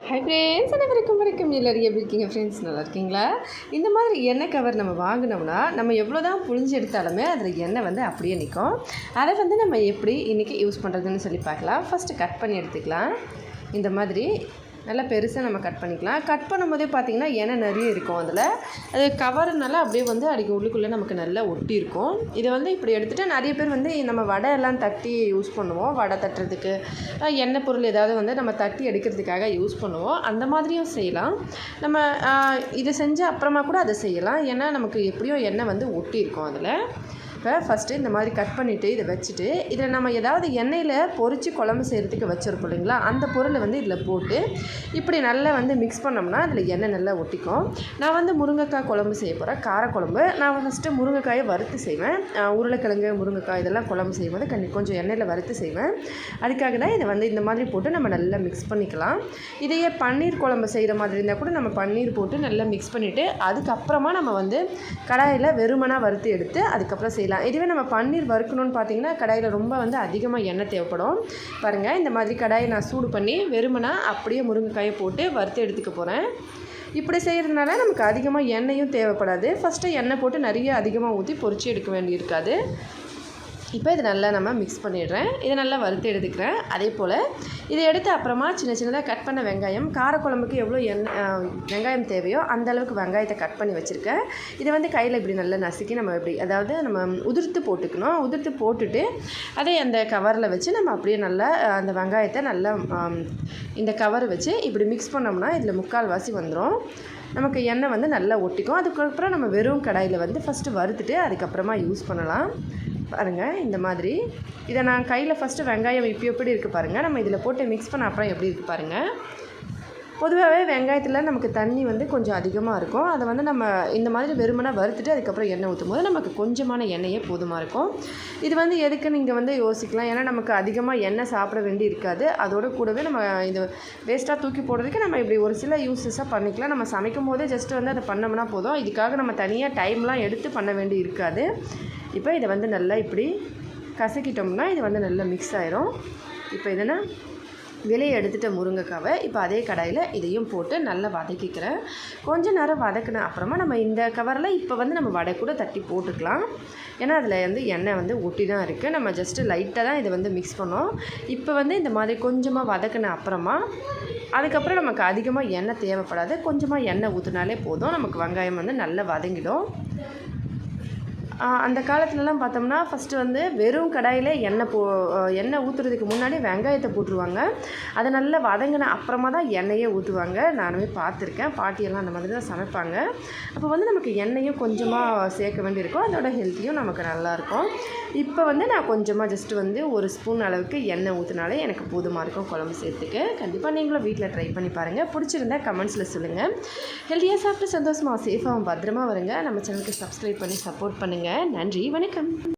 Hi friends அனைவருக்கும் வரைக்கும் எல்லாரும் எப்படி இருக்கீங்க ஃப்ரெண்ட்ஸ் நல்லா இருக்கீங்களா? இந்த மாதிரி எண்ணெய் கவர் நம்ம வாங்கினோம்னா நம்ம எவ்வளோ தான் புழிஞ்சு எடுத்தாலுமே அதில் எண்ணெய் வந்து அப்படியே நிற்கும் அதை வந்து நம்ம எப்படி இன்றைக்கி யூஸ் பண்ணுறதுன்னு சொல்லி பார்க்கலாம். ஃபஸ்ட்டு கட் பண்ணி எடுத்துக்கலாம். இந்த மாதிரி நல்லா பெருசாக நம்ம கட் பண்ணிக்கலாம். கட் பண்ணும்போதே பார்த்திங்கன்னா எண்ணெய் நிறைய இருக்கும் அதில். அது கவருனால அப்படியே வந்து அடிக்க உள்ளுக்குள்ளே நமக்கு நல்லா ஒட்டி இருக்கும். இதை வந்து இப்படி எடுத்துகிட்டு நிறைய பேர் வந்து நம்ம வடை எல்லாம் தட்டி யூஸ் பண்ணுவோம். வடை தட்டுறதுக்கு எண்ணெய் பொருள் ஏதாவது வந்து நம்ம தட்டி எடுக்கிறதுக்காக யூஸ் பண்ணுவோம். அந்த மாதிரியும் செய்யலாம். நம்ம இதை இது அப்புறமா கூட அதை செய்யலாம். ஏன்னா நமக்கு எப்படியும் எண்ணெய் வந்து ஒட்டி இருக்கும் அதில். இப்போ ஃபஸ்ட்டு இந்த மாதிரி கட் பண்ணிவிட்டு இதை வச்சுட்டு இதில் நம்ம ஏதாவது எண்ணெயில் பொரித்து குழம்பு செய்கிறதுக்கு வச்சுருப்போம் இல்லைங்களா? அந்த பொருளை வந்து இதில் போட்டு இப்படி நல்லா வந்து மிக்ஸ் பண்ணோம்னா அதில் எண்ணெய் நல்லா ஒட்டிக்கும். நான் வந்து முருங்கைக்காய் குழம்பு செய்ய போகிறேன் காரக்குழம்பு நான் ஃபஸ்ட்டு முருங்கைக்காயை வறுத்து செய்வேன். உருளைக்கிழங்கு முருங்கைக்காய் இதெல்லாம் குழம்பு செய்யும்போது கண்டி கொஞ்சம் எண்ணெயில் வறுத்து செய்வேன். அதுக்காக தான் இதை வந்து இந்த மாதிரி போட்டு நம்ம நல்லா மிக்ஸ் பண்ணிக்கலாம். இதையே பன்னீர் குழம்பு செய்கிற மாதிரி இருந்தால் கூட நம்ம பன்னீர் போட்டு நல்லா மிக்ஸ் பண்ணிவிட்டு அதுக்கப்புறமா நம்ம வந்து கடாயில் வெறுமனாக வறுத்து எடுத்து அதுக்கப்புறம் செய்யலாம். இதுவே நம்ம பன்னீர் வறுக்கணும்னு பார்த்தீங்கன்னா கடாயில் ரொம்ப வந்து அதிகமாக எண்ணெய் தேவைப்படும். பாருங்கள் இந்த மாதிரி கடாயை நான் சூடு பண்ணி வெறுமனா அப்படியே முருங்கைக்காயை போட்டு வறுத்து எடுத்துக்க போகிறேன் இப்படி செய்கிறதுனால நமக்கு அதிகமாக எண்ணெயும் தேவைப்படாது. ஃபஸ்ட்டு எண்ணெய் போட்டு நிறைய அதிகமாக ஊற்றி பொறிச்சு எடுக்க வேண்டியிருக்காது. இப்போ இது நல்லா நம்ம மிக்ஸ் பண்ணிடுறேன். இதை நல்லா வறுத்து எடுத்துக்கிறேன். அதே போல் இதை எடுத்து அப்புறமா சின்ன சின்னதாக கட் பண்ண வெங்காயம். காரக்குழம்புக்கு எவ்வளோ எண்ணெய் வெங்காயம் தேவையோ அந்த அளவுக்கு வெங்காயத்தை கட் பண்ணி வச்சுருக்கேன். இதை வந்து கையில் இப்படி நல்லா நசுக்கி நம்ம இப்படி அதாவது நம்ம உதிர்த்து போட்டுக்கணும். உதிர்த்து போட்டுட்டு அதை அந்த கவரில் வச்சு நம்ம அப்படியே நல்லா அந்த வெங்காயத்தை நல்லா இந்த கவர் வச்சு இப்படி மிக்ஸ் பண்ணோம்னா இதில் முக்கால்வாசி வந்துடும் நமக்கு எண்ணெய் வந்து நல்லா ஒட்டிக்கும். அதுக்கப்புறம் நம்ம வெறும் கடாயில் வந்து ஃபஸ்ட்டு வறுத்துட்டு அதுக்கப்புறமா யூஸ் பண்ணலாம். பாருங்கள் இந்த மாதிரி. இதை நான் கையில் ஃபஸ்ட்டு வெங்காயம் இப்போ எப்படி இருக்குது பாருங்கள் நம்ம இதில் போட்டு மிக்ஸ் பண்ண அப்புறம் எப்படி இருக்குது பாருங்கள் பொதுவாகவே வெங்காயத்தில் நமக்கு தண்ணி வந்து கொஞ்சம் அதிகமாக இருக்கும். அதை வந்து நம்ம இந்த மாதிரி வெறுமனாக வறுத்துட்டு அதுக்கப்புறம் எண்ணெய் ஊற்றும் போது நமக்கு கொஞ்சமான எண்ணெயே போதுமாக இருக்கும். இது வந்து எதுக்கு நீங்கள் வந்து யோசிக்கலாம். ஏன்னா நமக்கு அதிகமாக எண்ணெய் சாப்பிட வேண்டி இருக்காது. அதோடு கூடவே நம்ம இது வேஸ்ட்டாக தூக்கி போடுறதுக்கு நம்ம இப்படி ஒரு சில யூஸஸாக பண்ணிக்கலாம். நம்ம சமைக்கும் போதே ஜஸ்ட் வந்து அதை பண்ணோம்னா போதும். இதுக்காக நம்ம தனியாக டைம்லாம் எடுத்து பண்ண வேண்டி இருக்காது. இப்போ இதை வந்து நல்லா இப்படி கசக்கிட்டோம்னா இது வந்து நல்லா மிக்ஸ் ஆயிரும். இப்போ இதனை வெளியே எடுத்துகிட்ட முருங்கைக்காவை இப்போ அதே கடாயில் இதையும் போட்டு நல்லா வதக்கிக்கிறேன். கொஞ்ச நேரம் வதக்கின அப்புறமா நம்ம இந்த கவரில் இப்போ வந்து நம்ம வடை கூட தட்டி போட்டுக்கலாம். ஏன்னா அதில் வந்து எண்ணெய் வந்து ஒட்டி தான் இருக்குது நம்ம ஜஸ்ட்டு லைட்டாக தான் இதை வந்து மிக்ஸ் பண்ணோம். இப்போ வந்து இந்த மாதிரி கொஞ்சமாக வதக்கின அப்புறமா அதுக்கப்புறம் நமக்கு அதிகமாக எண்ணெய் தேவைப்படாது. கொஞ்சமாக எண்ணெய் ஊற்றினாலே போதும். நமக்கு வெங்காயம் வந்து நல்லா வதங்கிடும். அந்த காலத்துலலாம் பார்த்தோம்னா ஃபஸ்ட்டு வந்து வெறும் கடாயில் எண்ணெய் போ எண்ணெய் ஊற்றுறதுக்கு முன்னாடி வெங்காயத்தை போட்டுருவாங்க. அதை நல்லா வதங்கின அப்புறமா தான் எண்ணெயே ஊற்றுவாங்க நானுமே பார்த்துருக்கேன். பாட்டியெல்லாம் அந்த மாதிரி தான் சமைப்பாங்க. அப்போ வந்து நமக்கு எண்ணெயும் கொஞ்சமாக சேர்க்க வேண்டியிருக்கும். அதோட ஹெல்த்தியும் நமக்கு நல்லாயிருக்கும். இப்போ வந்து நான் கொஞ்சமாக ஜஸ்ட் வந்து ஒரு ஸ்பூன் அளவுக்கு எண்ணெய் ஊற்றினாலே எனக்கு போதுமாக இருக்கும் குழம்பு சேர்த்துக்கு கண்டிப்பாக நீங்களும் வீட்டில் ட்ரை பண்ணி பாருங்கள் பிடிச்சிருந்தா கமெண்ட்ஸில் சொல்லுங்கள் ஹெல்த்தியாக சாப்பிட்டு சந்தோஷமாக சேஃபாகவும் பத்திரமா வருங்க. நம்ம சேனலுக்கு சப்ஸ்கிரைப் பண்ணி சப்போர்ட் பண்ணுங்கள் நன்றி. வணக்கம்.